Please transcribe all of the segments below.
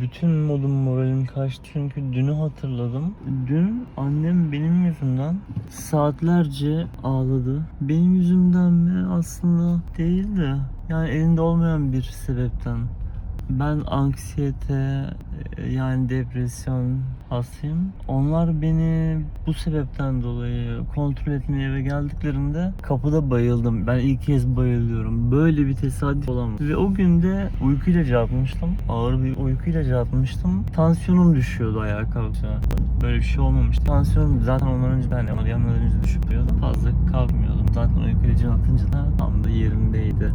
Bütün modum moralim kaçtı çünkü dünü hatırladım. Dün annem benim yüzümden saatlerce ağladı. Benim yüzümden mi aslında değil de yani elinde olmayan bir sebepten. Ben anksiyete e, yani depresyon hastayım. Onlar beni bu sebepten dolayı kontrol etmeye eve geldiklerinde kapıda bayıldım. Ben ilk kez bayılıyorum. Böyle bir tesadüf olamaz. Ve o günde uyku ilacı atmıştım. Ağır bir uyku ilacı atmıştım. Tansiyonum düşüyordu ayağa kalkınca. Böyle bir şey olmamış. Tansiyonum zaten ondan önce ben yani önce düşüp duruyordum. Fazla kalkmıyordum. Zaten uyku ilacını atınca da tam da yerindeydi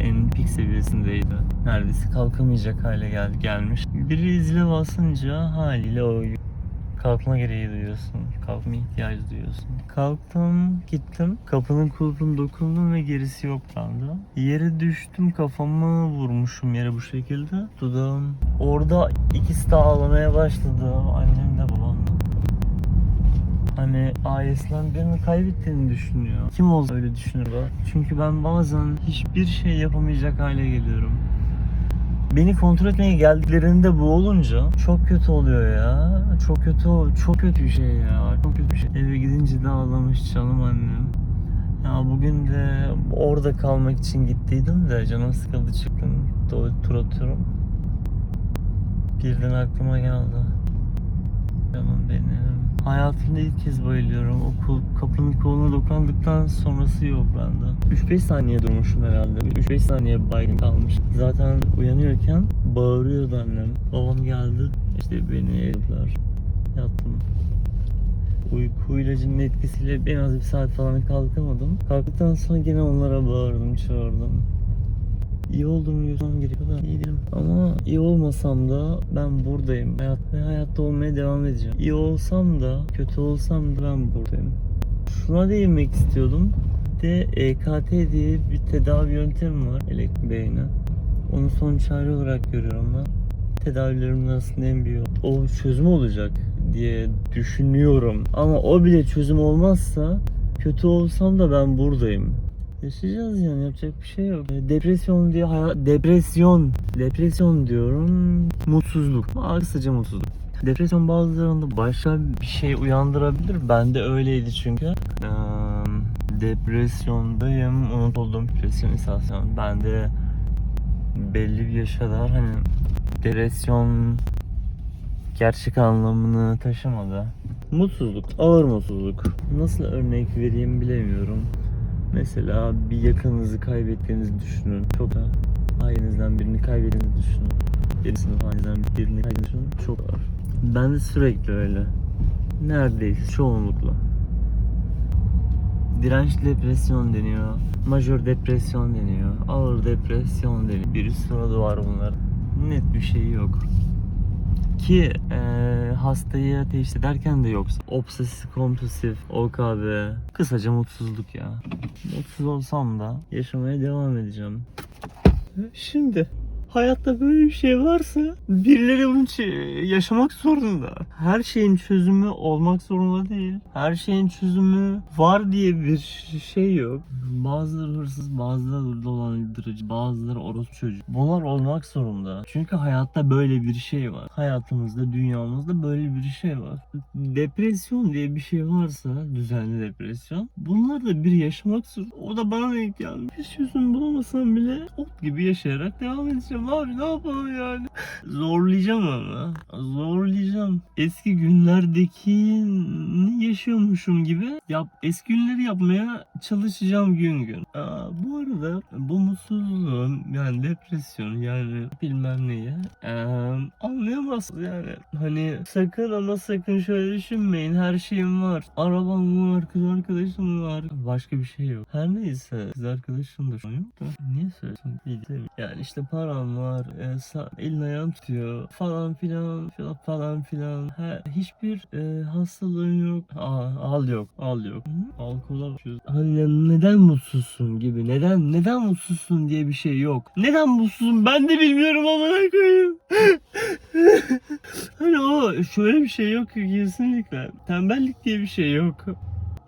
en pik seviyesindeydi. Neredeyse kalkamayacak hale gel gelmiş. Biri zile basınca haliyle o kalkma gereği duyuyorsun. Kalkma ihtiyacı duyuyorsun. Kalktım, gittim. Kapının kulpunu dokundum ve gerisi yok bende. Yere düştüm, kafamı vurmuşum yere bu şekilde. Dudağım. Orada ikisi de ağlamaya başladı. Annem de babam. Hani ailesinden birini kaybettiğini düşünüyor. Kim olsa öyle düşünür o. Çünkü ben bazen hiçbir şey yapamayacak hale geliyorum. Beni kontrol etmeye geldiklerinde bu olunca çok kötü oluyor ya. Çok kötü çok kötü bir şey ya. Çok kötü bir şey. Eve gidince de ağlamış canım annem. Ya bugün de orada kalmak için gittiydim de canım sıkıldı çıktım. Dolu tur atıyorum. Birden aklıma geldi. Canım benim. Hayatımda ilk kez bayılıyorum. O kul, kapının koluna dokandıktan sonrası yok bende. 3-5 saniye durmuşum herhalde. 3-5 saniye baygın kalmış. Zaten uyanıyorken bağırıyordu annem. Babam geldi. İşte beni evdiler. Yattım. Uyku ilacının etkisiyle en az bir saat falan kalkamadım. Kalktıktan sonra gene onlara bağırdım, çağırdım. İyi olduğumu gözüm da iyi değilim. Ama iyi olmasam da ben buradayım. Hayat ve hayatta olmaya devam edeceğim. İyi olsam da kötü olsam da ben buradayım. Şuna değinmek istiyordum. De EKT diye bir tedavi yöntemi var elektrik beyine. Onu son çare olarak görüyorum ben. Tedavilerimin arasında en büyüğü. O çözüm olacak diye düşünüyorum. Ama o bile çözüm olmazsa kötü olsam da ben buradayım. Yaşayacağız yani yapacak bir şey yok. E, Depresyon diye hayat depresyon depresyon diyorum mutsuzluk. Kısaca mutsuzluk. Depresyon bazılarında başka bir şey uyandırabilir. Bende öyleydi çünkü. Eee, depresyondayım. Unutuldum. Depresyon istasyon. Bende belli bir yaşa kadar hani depresyon gerçek anlamını taşımadı. Mutsuzluk, ağır mutsuzluk. Nasıl örnek vereyim bilemiyorum. Mesela bir yakınınızı kaybettiğinizi düşünün. Çok da ailenizden birini kaybettiğinizi düşünün. Birisinin ailenizden birini kaybettiğinizi düşünün. Çok ağır. Ben de sürekli öyle. Neredeyse çoğunlukla. Direnç depresyon deniyor. Majör depresyon deniyor. Ağır depresyon deniyor. Bir sürü adı var bunlar. Net bir şey yok. Ki eee, hastayı teşhis ederken de yoksa obsesif kompulsif OKB kısaca mutsuzluk ya. Mutsuz olsam da yaşamaya devam edeceğim. Şimdi hayatta böyle bir şey varsa birileri bunu yaşamak zorunda. Her şeyin çözümü olmak zorunda değil. Her şeyin çözümü var diye bir şey yok. Bazıları hırsız, bazıları dolandırıcı, bazıları orospu çocuk. Bunlar olmak zorunda. Çünkü hayatta böyle bir şey var. Hayatımızda, dünyamızda böyle bir şey var. Depresyon diye bir şey varsa, düzenli depresyon, bunlar da bir yaşamak zorunda. O da bana denk geldi. Bir çözüm bulamasam bile ot gibi yaşayarak devam edeceğim abi ne yapalım yani. Zorlayacağım ama. Zorlayacağım. Eski günlerdeki yaşıyormuşum gibi yap eski günleri yapmaya çalışacağım gün gün. Aa, bu arada bu mutsuzluğun yani depresyon yani bilmem neyi ee, yani. Hani sakın ama sakın şöyle düşünmeyin her şeyim var. Arabam var, kız arkadaşım var. Başka bir şey yok. Her neyse kız arkadaşım da şu an yok da. Niye söylüyorsun? Yani işte param var, e, sa- elin ayağın tutuyor falan filan falan filan. Ha, hiçbir e, hastalığın yok. Aa, al yok, al yok. Hı? Alkola bakıyoruz. Hani neden mutsuzsun gibi. Neden neden mutsuzsun diye bir şey yok. Neden mutsuzum ben de bilmiyorum amına koyayım. hani o şöyle bir şey yok kesinlikle. Tembellik diye bir şey yok.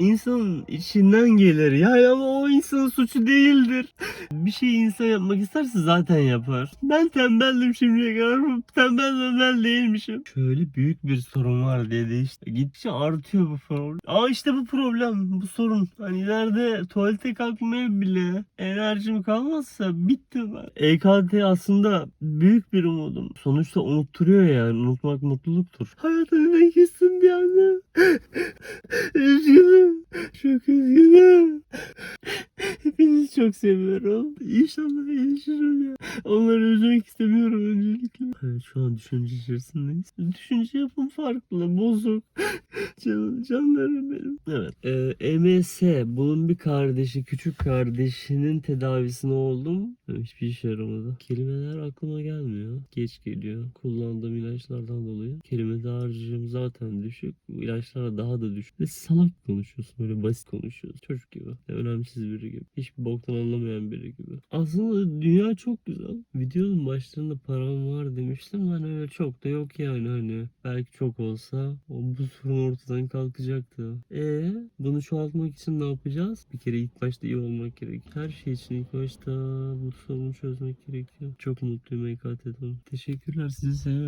İnsanın içinden gelir. Yani ama o insanın suçu değildir. Bir şeyi insan yapmak isterse zaten yapar. Ben tembeldim şimdiye kadar. Tembel tembel değilmişim. Şöyle büyük bir sorun var dedi işte. Gittikçe artıyor bu problem. Aa işte bu problem. Bu sorun. Hani ileride tuvalete kalkmaya bile enerjim kalmazsa bittim ben. EKT aslında büyük bir umudum. Sonuçta unutturuyor yani. Unutmak mutluluktur. Hayatımda kesin bir anda. üzgünüm. Çok üzgünüm. Hepinizi çok seviyorum. İnşallah iyileşirim ya. Onları üzmek istemiyorum öncelikle. Evet şu an düşünce içerisindeyiz. Düşünce yapım farklı, bozuk. Canım, canlarım benim. Evet. Ee, EMS, bunun bir kardeşi, küçük kardeşinin tedavisine oldum. Hiçbir işe yaramadı. Kelimeler aklıma gelmiyor. Geç geliyor. Kullandığım ilaçlardan dolayı. Kelime dağarcığım zaten düşük. İlaçlar daha da düşük. Ve salak konuşuyorsun. Böyle basit konuşuyorsun. Çocuk gibi. Ya önemsiz biri gibi. Hiçbir boktan anlamayan biri gibi. Aslında dünya çok güzel. Videonun başlarında param var demiştim. Hani öyle çok da yok yani hani. Belki çok olsa o bu sorun ortadan kalkacaktı. E bunu çoğaltmak için ne yapacağız? Bir kere ilk başta iyi olmak gerek. Her şey için ilk başta bu sorunu çözmek gerekiyor. Çok mutluyum EKT'den. Teşekkürler sizi seviyorum.